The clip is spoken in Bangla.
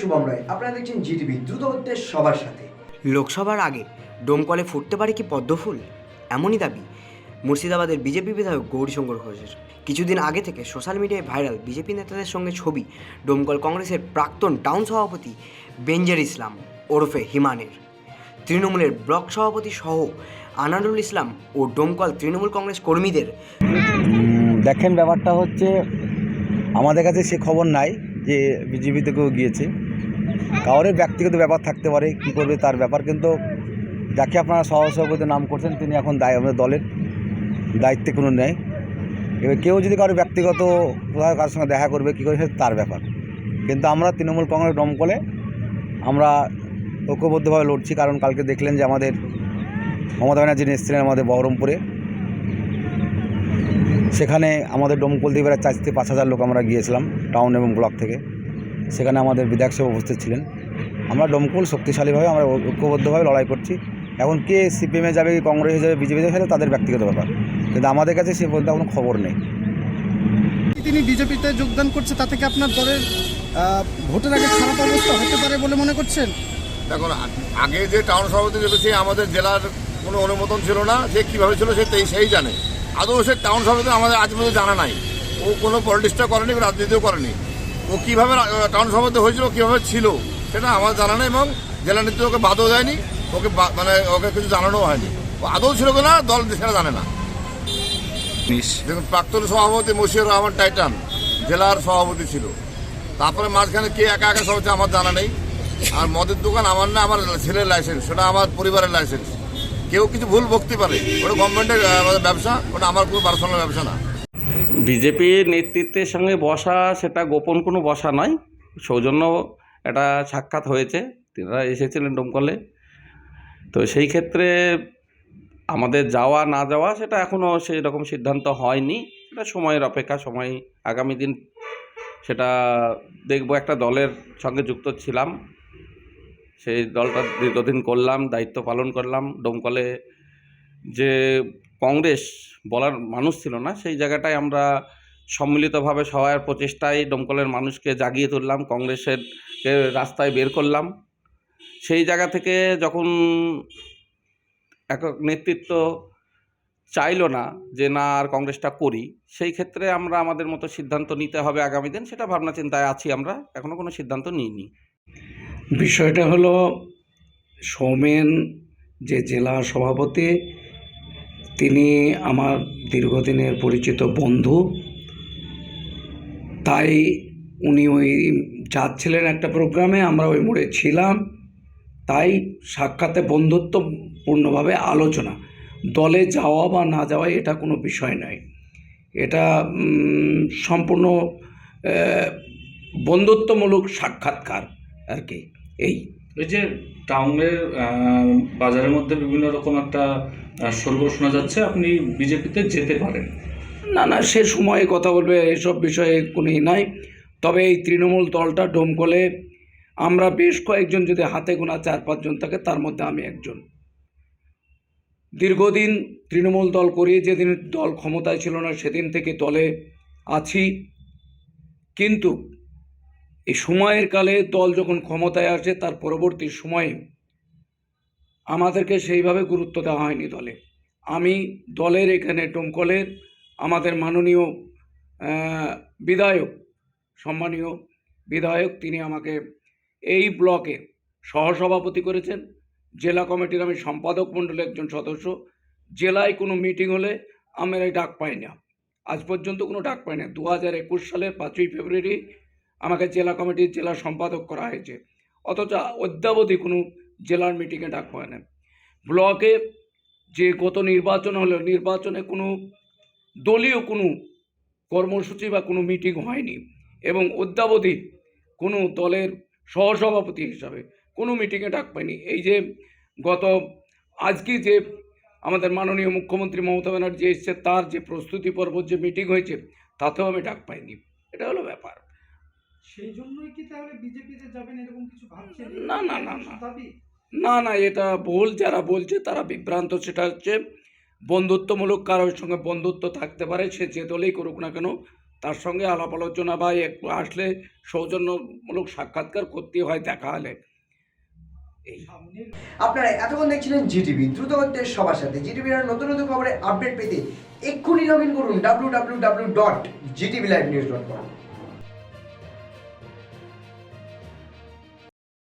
শুভম রায়। আপনারা দেখছেন জিটিভি দ্রুত হচ্ছে সবার সাথে। লোকসভার আগে ডোমকলে ফুটতে পারে কি পদ্মফুল এমনই দাবি মুর্শিদাবাদের বিজেপি বিধায়ক গৌরীশঙ্কর ঘোষের। কিছুদিন আগে থেকে সোশ্যাল মিডিয়ায় ভাইরাল বিজেপি নেতাদের সঙ্গে ছবি ডোমকল কংগ্রেসের প্রাক্তন টাউন সভাপতি বেঞ্জার ইসলাম ওরফে হিমানের। তৃণমূলের ব্লক সভাপতি সহ আনারুল ইসলাম ও ডোমকল তৃণমূল কংগ্রেস কর্মীদের। দেখেন ব্যাপারটা হচ্ছে আমাদের কাছে সে খবর নাই। যে বিজেপি থেকেও গিয়েছে কারোর ব্যক্তিগত ব্যাপার থাকতে পারে, কী করবে তার ব্যাপার, কিন্তু যাকে আপনারা সহসভাপতি নাম করছেন, তিনি এখন দায় আমাদের দলের, দায়িত্বে কোনো নেই। এবার কেউ যদি কারও ব্যক্তিগত কোথাও কারোর সঙ্গে দেখা করবে, কী করে তার ব্যাপার। কিন্তু আমরা তৃণমূল কংগ্রেস দমকলে আমরা ঐক্যবদ্ধভাবে লড়ছি, কারণ কালকে দেখলেন যে আমাদের মমতা ব্যানার্জি এসেছিলেন আমাদের বহরমপুরে। সেখানে আমাদের ডোমকল দিয়ে প্রায় চার থেকে পাঁচ হাজার লোক আমরা গিয়েছিলাম টাউন এবং ব্লক থেকে। সেখানে আমাদের বিধায়ক সাহেব উপস্থিত ছিলেন। আমরা ডোমকল শক্তিশালীভাবে আমরা ঐক্যবদ্ধভাবে লড়াই করছি। এখন কে সিপিএমে যাবে কি কংগ্রেসে যাবে বিজেপিতে যাবে তাদের ব্যক্তিগত ব্যাপার। কিন্তু আমাদের কাছে সে বলতে কোনো খবর নেই। তিনি বিজেপিতে যোগদান করছে তা থেকে আপনার দলের ভোটের আগে খারাপ অবস্থা হতে পারে বলে মনে করছেন? দেখুন আগে যে টাউন সভাপতি চেপেছে আমাদের জেলার কোনো অনুমোদন ছিল না। যে কীভাবে ছিল সে তেই- সেই জানে। আদৌ সে টাউন সভাপতি আমাদের আজ পর্যন্ত জানা নাই। ও কোনো পলিটিক্সটা করেনি রাজনীতিও করেনি। ও কীভাবে টাউন সভাপতি হয়েছিল কীভাবে ছিল সেটা আমার জানা নেই এবং জেলা নেত্রী ওকে বাদও দেয়নি ওকে মানে ওকে কিছু জানানোও হয়নি। ও আদৌ ছিল কিনা দল সেটা জানে না। দেখুন প্রাক্তন সভাপতি মশিউর রহমান টাইটান জেলার সভাপতি ছিল। তারপরে মাঝখানে কে একা একা সভাপতি আমার জানা নেই। আর মদের দোকান আমার না আমার ছেলের লাইসেন্স সেটা আমার পরিবারের লাইসেন্স কেউ কিছু ভুল ভক্তি পারে, ওটা গভর্নমেন্টের ব্যবসা, ওটা আমার কোনো পার্সোনাল ব্যবসা না। বিজেপির নেতৃত্বের সঙ্গে বসা সেটা গোপন কোনো বসা নয়। সৌজন্য একটা সাক্ষাৎ হয়েছে, তিনারা এসেছিলেন ডোমকলে তো সেই ক্ষেত্রে আমাদের যাওয়া না যাওয়া সেটা এখনও সেই রকম সিদ্ধান্ত হয়নি। সেটা সময়ের অপেক্ষা, সময় আগামী দিন সেটা দেখব। একটা দলের সঙ্গে যুক্ত ছিলাম। সেই দলটা দীর্ঘদিন করলাম, দায়িত্ব পালন করলাম। ডোমকলে যে কংগ্রেস বলার মানুষ ছিল না, সেই জায়গাটায় আমরা সম্মিলিতভাবে সবার প্রচেষ্টায় ডোমকলের মানুষকে জাগিয়ে তুললাম কংগ্রেসের রাস্তায় বের করলাম। সেই জায়গা থেকে যখন একক নেতৃত্ব চাইলো না যে না আর কংগ্রেসটা করি, সেই ক্ষেত্রে আমরা আমাদের মতো সিদ্ধান্ত নিতে হবে আগামী দিন, সেটা ভাবনা চিন্তায় আছি আমরা এখনও কোনো সিদ্ধান্ত নিইনি। বিষয়টা হলো, সৌমেন যে জেলা সভাপতি, তিনি আমার দীর্ঘদিনের পরিচিত বন্ধু। তাই উনি ওই যাচ্ছিলেন একটা প্রোগ্রামে, আমরা ওই মোড়ে ছিলাম। তাই সাক্ষাতে বন্ধুত্বপূর্ণভাবে আলোচনা। দলে যাওয়া বা না যাওয়া এটা কোনো বিষয় নয়। এটা সম্পূর্ণ বন্ধুত্বমূলক সাক্ষাৎকার আর কি। এই। ওই যে টাউনের বাজারের মধ্যে বিভিন্ন রকম একটা সরগোল শোনা যাচ্ছে আপনি বিজেপিতে যেতে পারেন। না না সে সময়ে কথা বলবে এসব বিষয়ে কোনো নাই। তবে এই তৃণমূল দলটা ডোমকলে আমরা বেশ কয়েকজন যদি হাতে গোনা চার পাঁচজন থাকে তার মধ্যে আমি একজন। দীর্ঘদিন তৃণমূল দল করিয়ে যেদিন দল ক্ষমতায় ছিল না সেদিন থেকে দলে আছি। কিন্তু এই সময়ের কালে দল যখন ক্ষমতায় আসে, তার পরবর্তী সময়ে আমাদেরকে সেইভাবে গুরুত্ব দেওয়া হয়নি দলে। আমি দলের এখানে ডোমকলের আমাদের মাননীয় বিধায়ক, সম্মানীয় বিধায়ক, তিনি আমাকে এই ব্লকে সহসভাপতি করেছেন। জেলা কমিটির আমি সম্পাদক মণ্ডলের একজন সদস্য। জেলায় কোনো মিটিং হলে আমরা ডাক পাই না। আজ পর্যন্ত কোনো ডাক পাই না। দু হাজার একুশ সালের পাঁচই ফেব্রুয়ারি আমাকে জেলা কমিটির জেলা সম্পাদক করা হয়েছে। অথচ অদ্যাবধি কোনো জেলার মিটিংয়ে ডাক পায় না। ব্লকে যে গত নির্বাচন হলো, নির্বাচনে কোনো দলীয় কোনো কর্মসূচি বা কোনো মিটিং হয়নি এবং অদ্যাবধি কোনো দলের সহসভাপতি হিসাবে কোনো মিটিংয়ে ডাক পায়নি। এই যে গত, আজকে যে আমাদের মাননীয় মুখ্যমন্ত্রী মমতা ব্যানার্জি এসছে, তার যে প্রস্তুতি পর্ব যে মিটিং হয়েছে, তাতেও আমি ডাক পাইনি। এটা হলো ব্যাপার। সেই জন্যই কি তাহলে বিজেপিতে যাবেন এরকম কিছু ভাবছেন? না, না, না, না। না না এটা ভুল যারা বলছে তারা বিভ্রান্ত সেটা হচ্ছে বন্ধুত্বমূলক কারোর সঙ্গে বন্ধুত্ব থাকতে পারে সে যে দলেই করুক না কেন তার সঙ্গে আলাপ আলোচনা বা একটু আসলে সৌজন্যমূলক সাক্ষাৎকার করতে হয় দেখা হলে। আপনারা এতক্ষণ দেখছিলেন জিটিভি দ্রুত হচ্ছে সবার সাথে। জিটিভির নতুন নতুন খবরে আপডেট পেতে এক্ষুনি লগ ইন করুন W W W dot ZTV live news dot com